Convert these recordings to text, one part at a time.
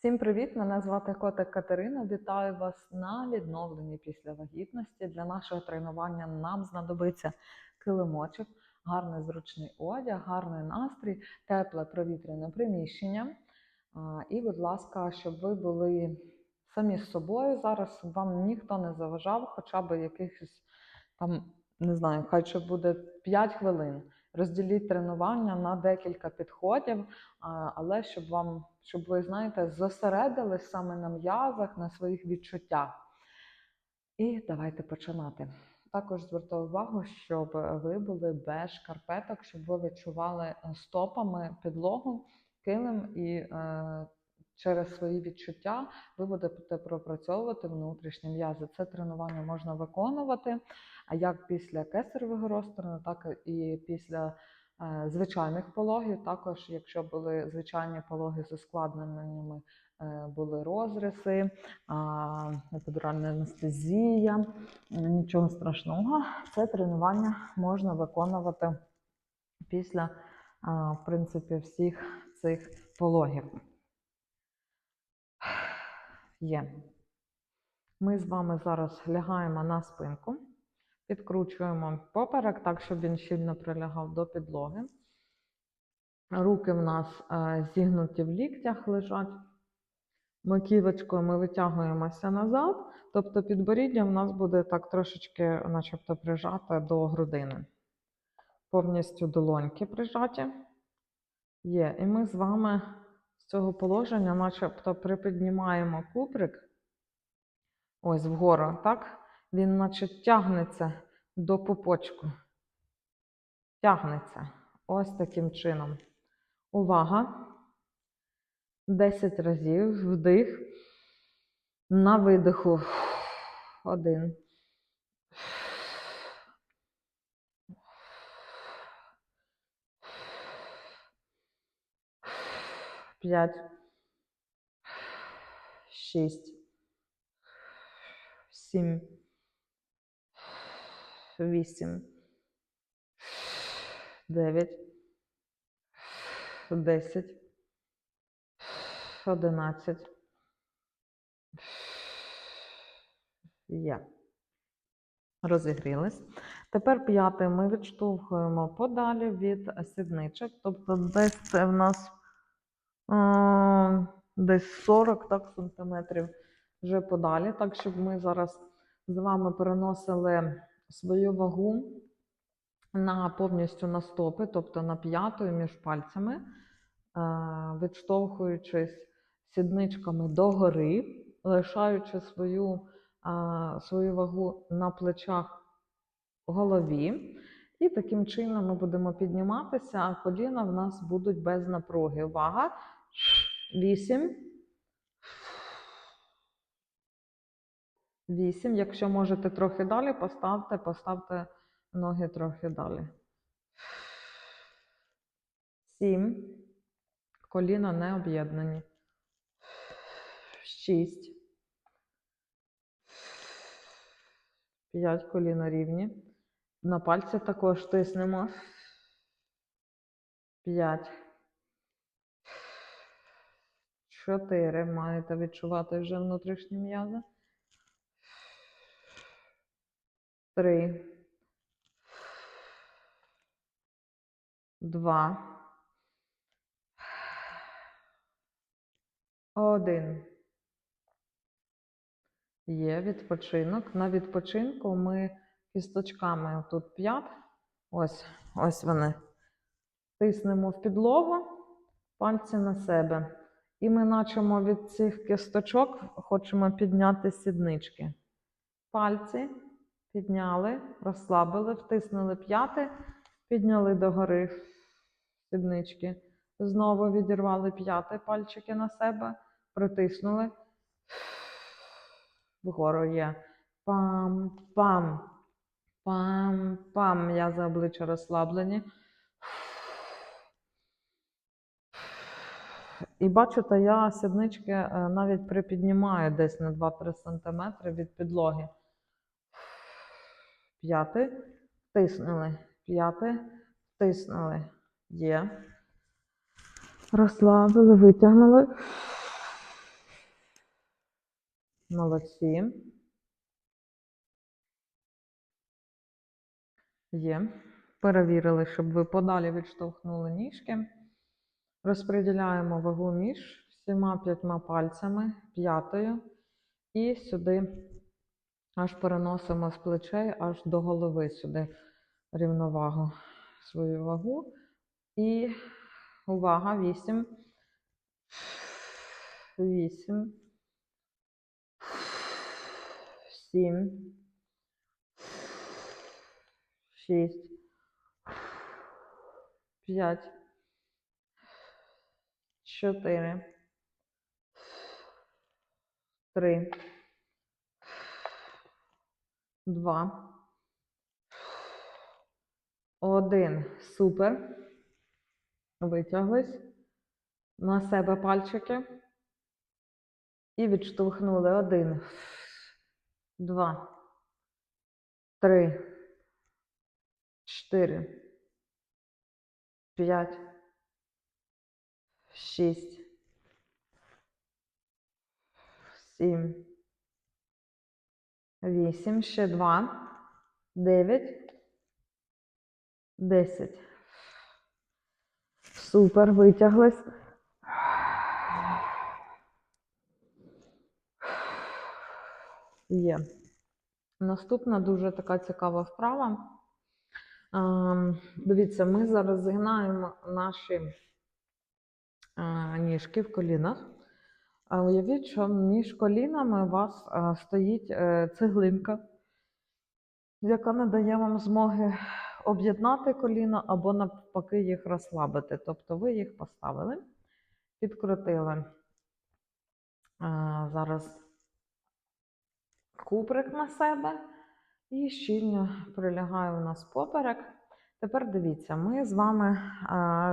Всім привіт! Мене звати Котик Катерина. Вітаю вас на відновленні після вагітності. Для нашого тренування нам знадобиться килимочок, гарний зручний одяг, гарний настрій, тепле провітряне приміщення. І, будь ласка, щоб ви були самі з собою зараз, вам ніхто не заважав, хоча б якихось там, не знаю, хай ще буде 5 хвилин. Розділіть тренування на декілька підходів, але щоб вам, щоб ви знаєте, зосередились саме на м'язах, на своїх відчуттях. І давайте починати. Також звертаю увагу, щоб ви були без шкарпеток, щоб ви відчували е, стопами підлогу, килим і е, через свої відчуття ви будете пропрацьовувати внутрішні м'язи. Це тренування можна виконувати а як після кесаревого розтину, так і після е, звичайних пологів. Також, якщо були звичайні пологи з ускладненнями, е, були розриси, епідуральна анестезія, нічого страшного. Це тренування можна виконувати після в принципі, всіх цих пологів. Є. Ми з вами зараз лягаємо на спинку. Підкручуємо поперек так, щоб він щільно прилягав до підлоги. Руки в нас е, зігнуті в ліктях лежать. Маківочкою ми витягуємося назад, тобто підборіддя в нас буде так трошечки, начебто, прижате до грудини. Повністю долоньки прижаті. Є. І ми з вами з цього положення, начебто, припіднімаємо куприк. Ось вгору, так? Він, наче, тягнеться до пупочку. Тягнеться. Ось таким чином. Увага. 10 разів вдих. На видиху. Один. П'ять. Шість. Сім вісім, дев'ять, десять, одинадцять. Є. Розігрілись. Тепер п'яте ми відштовхуємо подалі від сідничок. Тобто десь це в нас е, десь 40 так, сантиметрів вже подалі, так щоб ми зараз з вами переносили свою вагу на повністю на стопи, тобто на п'ятою між пальцями, е, відштовхуючись сідничками догори, лишаючи свою, е, свою вагу на плечах голові. І таким чином ми будемо підніматися, а коліна в нас будуть без напруги. Увага! Вісім. Вісім. Якщо можете трохи далі, поставте, поставте ноги трохи далі. Сім. Коліна не об'єднані. Шість. П'ять коліна рівні. На пальці також тиснемо. П'ять. Чотири. Маєте відчувати вже внутрішні м'язи. Три. Два. Один. Є відпочинок. На відпочинку ми кісточками тут п'ят. Ось, ось вони. Тиснемо в підлогу, пальці на себе. І ми начемо від цих кісточок, хочемо підняти сіднички. Пальці підняли, розслабили, втиснули п'яти, підняли догори сіднички. Знову відірвали п'яти пальчики на себе, притиснули. Вгору є. Пам-пам. Пам-пам. М'язи обличчя розслаблені. І бачите, я сіднички е, навіть припіднімаю десь на 2-3 см від підлоги. П'ятий. Втиснули. П'ятий. Втиснули. Є. Розслабили, витягнули. Молодці. Є. Перевірили, щоб ви подалі відштовхнули ніжки. Розподіляємо вагу між всіма п'ятьма пальцями, п'ятою. І сюди аж переносимо з плечей аж до голови сюди рівновагу свою вагу. І увага, 8. 8. 7. 6. 5. 4. 3. 2. 1. Супер. Витяглись на себе пальчики. І відштовхнули. Один, два, три, чотири, п'ять, шість, сім, вісім, ще два, дев'ять, десять. Супер, витяглись. Є. Наступна дуже така цікава вправа. Ем, Дивіться, ми зараз згинаємо наші е, ніжки в колінах. А уявіть, що між колінами у вас е, стоїть е, цеглинка, яка не дає вам змоги об'єднати коліна або навпаки їх розслабити. Тобто ви їх поставили, підкрутили. Е, Зараз куприк на себе і щільно прилягає у нас поперек. Тепер дивіться, ми з вами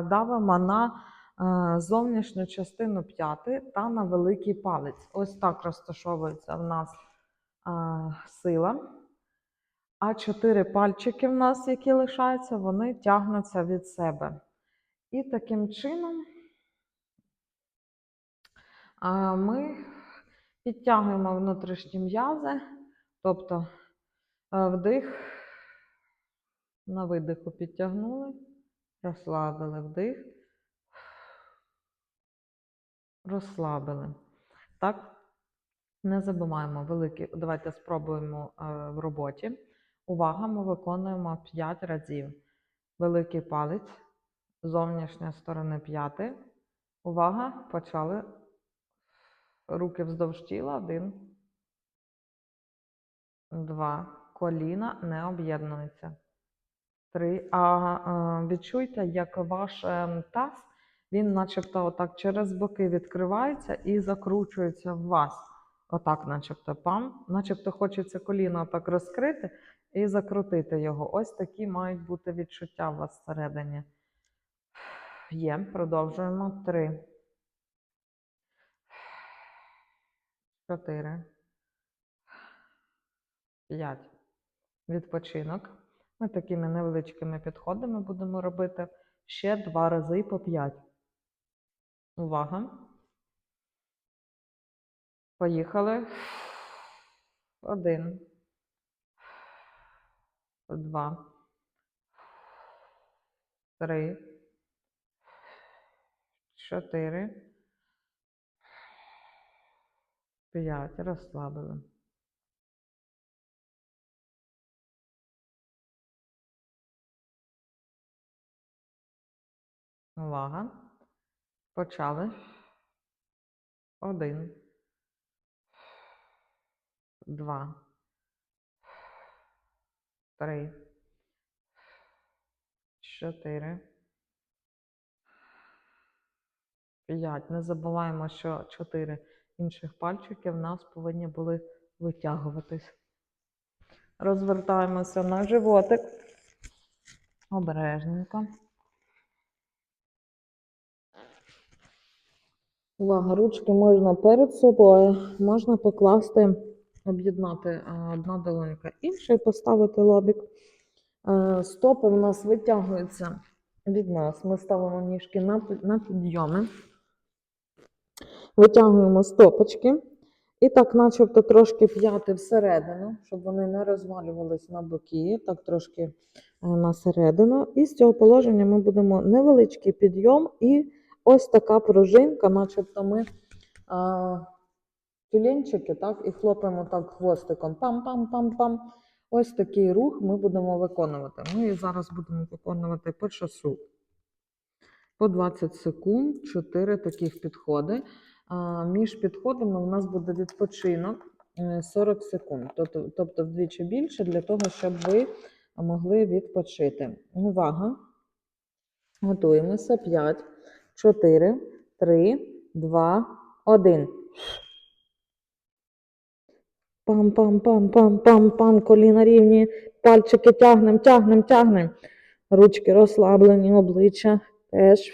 давимо на зовнішню частину п'яти та на великий палець. Ось так розташовується в нас е, сила. А чотири пальчики в нас, які лишаються, вони тягнуться від себе. І таким чином е, ми підтягуємо внутрішні м'язи, тобто е, вдих, на видиху підтягнули, розслабили вдих, розслабили. Так, не забуваємо великі. Давайте спробуємо е, в роботі. Увага, ми виконуємо 5 разів. Великий палець, зовнішня сторона п'яти. Увага, почали. Руки вздовж тіла. Один. Два. Коліна не об'єднуються. Три. А е, відчуйте, як ваш е, таз, він начебто отак через боки відкривається і закручується в вас. Отак, начебто, пам. Начебто хочеться коліно так розкрити і закрутити його. Ось такі мають бути відчуття у вас всередині. Є, продовжуємо. Три. Чотири. П'ять. Відпочинок. Ми такими невеличкими підходами будемо робити ще два рази по п'ять. Увага. Поїхали. Один. Два. Три. Чотири. П'ять. Розслабили. Увага. Почали. Один. Два. Три. Чотири. П'ять. Не забуваємо, що чотири інших пальчики в нас повинні були витягуватись. Розвертаємося на животик. Обережненько. Увага, ручки можна перед собою, можна покласти, об'єднати е, одна долонька інша поставити лобік. Е, Стопи в нас витягуються від нас. Ми ставимо ніжки на, підйоми. Витягуємо стопочки І так, начебто, трошки п'яти всередину, щоб вони не розвалювались на боки, так трошки е, на середину. І з цього положення ми будемо невеличкий підйом і ось така пружинка, начебто ми а, тюленчики, так, і хлопаємо так хвостиком. Пам-пам-пам-пам. Ось такий рух ми будемо виконувати. Ми зараз будемо виконувати по часу. По 20 секунд, 4 таких підходи. А, Між підходами у нас буде відпочинок е, 40 секунд, тобто, тобто вдвічі більше для того, щоб ви могли відпочити. Увага! Готуємося. 5, 4, 3, 2, 1. Пам-пам-пам-пам-пам-пам. Коліна рівні. Пальчики тягнем, тягнем, тягнем. Ручки розслаблені, обличчя теж.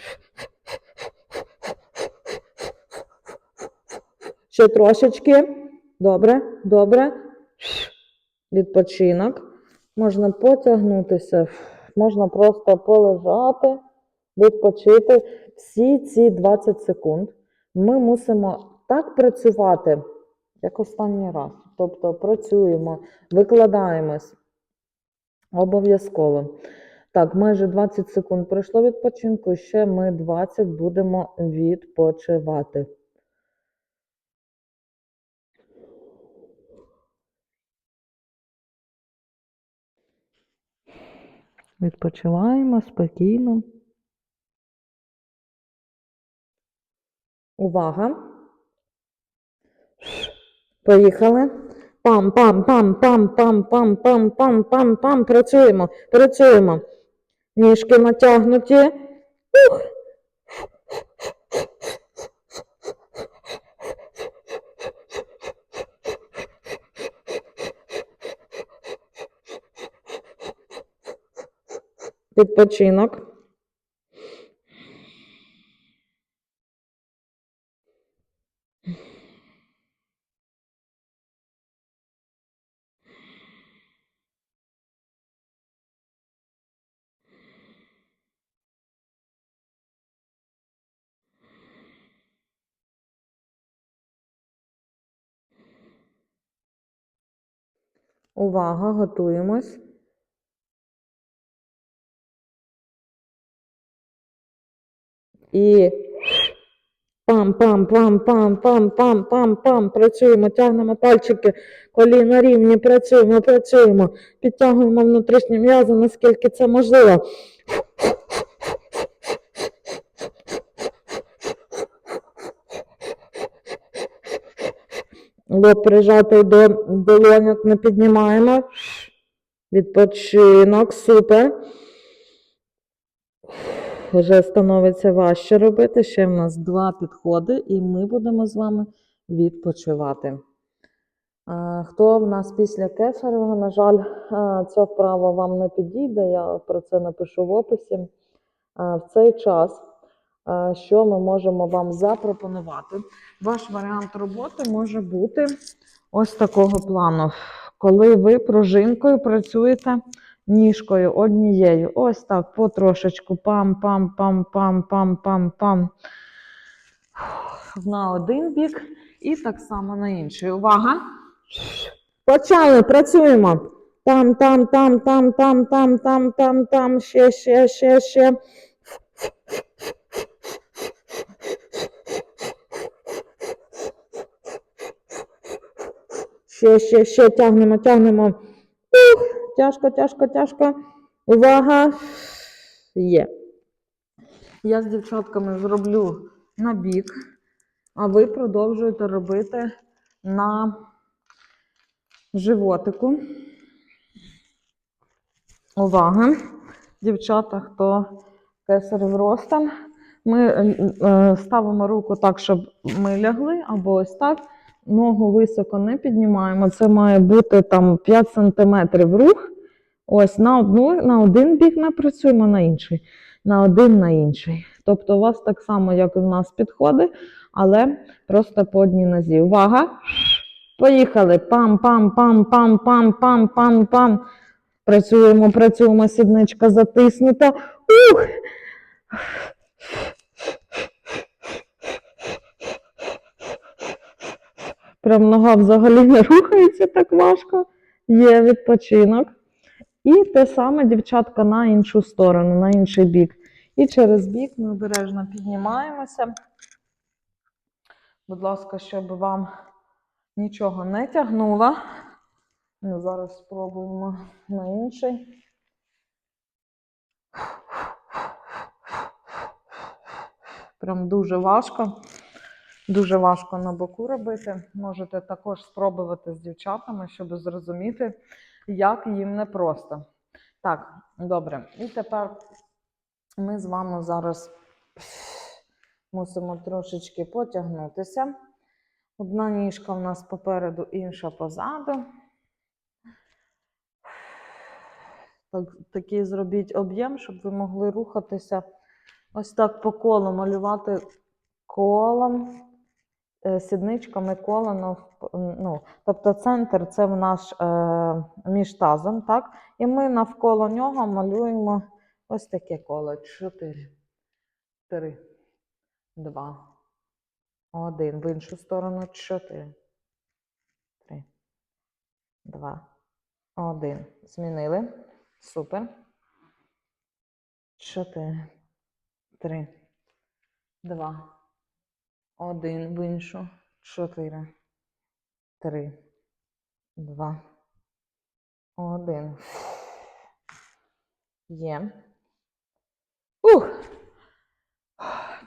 Ще трошечки. Добре, добре. Відпочинок. Можна потягнутися, можна просто полежати, відпочити. Всі ці 20 секунд ми мусимо так працювати, як останній раз. Тобто працюємо, викладаємось обов'язково. Так, майже 20 секунд пройшло відпочинку, ще ми 20 будемо відпочивати. Відпочиваємо спокійно. Пам, пам, пам. Працюємо, працюємо. Ніжки натягнуті. Ух. Відпочинок. Увага, готуємось. І пам-пам-пам-пам-пам-пам-пам-пам. Працюємо, тягнемо пальчики, коліна рівні, працюємо, працюємо. Підтягуємо внутрішні м'язи, наскільки це можливо. Лоб прижатий до долоньок, не піднімаємо. Відпочинок, супер. Вже становиться важче робити. Ще в нас два підходи, і ми будемо з вами відпочивати. Хто в нас після кесаревого, на жаль, а, ця вправа вам не підійде, я про це напишу в описі. В цей час, що ми можемо вам запропонувати? Ваш варіант роботи може бути ось такого плану, коли ви пружинкою працюєте ніжкою однією. Ось так, потрошечку. Пам-пам-пам-пам-пам-пам-пам. На один бік і так само на інший. Увага! Почали, працюємо. Там, там, там, там, там, там, там, там, там, ще, ще, ще, ще. Ще, ще, ще тягнемо, тягнемо. Ух, тяжко, тяжко, тяжко. Увага. Є. Я з дівчатками зроблю на бік, а ви продовжуєте робити на животику. Увага. Дівчата, хто кесарів ростом, ми е, е, ставимо руку так, щоб ми лягли, або ось так. Ногу високо не піднімаємо. Це має бути там 5 см рух. Ось на одну, на один бік ми працюємо, на інший, на один на інший. Тобто у вас так само, як і в нас підходи, але просто по одній нозі. Увага! Поїхали. Пам-пам-пам-пам-пам-пам-пам-пам. Працюємо, працюємо, сідничка затиснута. Ух! Прям нога взагалі не рухається так важко. Є відпочинок. І те саме, дівчатка, на іншу сторону, на інший бік. І через бік ми обережно піднімаємося. Будь ласка, щоб вам нічого не тягнуло. Ми зараз спробуємо на інший. Прям дуже важко. Дуже важко на боку робити. Можете також спробувати з дівчатами, щоб зрозуміти, як їм непросто. Так, добре. І тепер ми з вами зараз мусимо трошечки потягнутися. Одна ніжка в нас попереду, інша позаду. Так, такий зробіть об'єм, щоб ви могли рухатися ось так по колу, малювати колом, сідничками коло. Ну, тобто центр це в наш е, між тазом, так? І ми навколо нього малюємо ось таке коло. Чотири, три, два, один. В іншу сторону чотири, три, два, один. Змінили. Супер. Чотири, три, два, один. В іншу. Чотири, три, два, один. Є. Ух!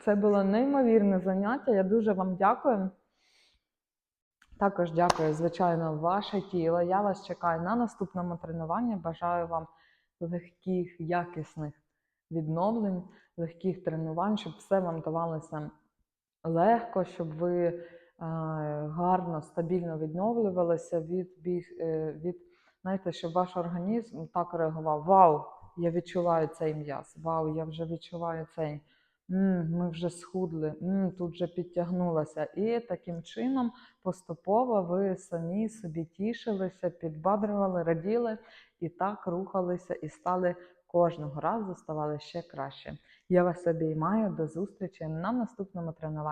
Це було неймовірне заняття. Я дуже вам дякую. Також дякую, звичайно, ваше тіло. Я вас чекаю на наступному тренуванні. Бажаю вам легких, якісних відновлень, легких тренувань, щоб все вам давалося легко, щоб ви е, гарно, стабільно відновлювалися від, е, від знаєте, щоб ваш організм так реагував: Вау, я відчуваю цей м'яз, вау, я вже відчуваю цей. М, ми вже схудли, м, тут вже підтягнулася. І таким чином поступово ви самі собі тішилися, підбадрювали, раділи і так рухалися і стали кожного разу ставали ще краще. Я вас обіймаю. До зустрічі на наступному тренуванні.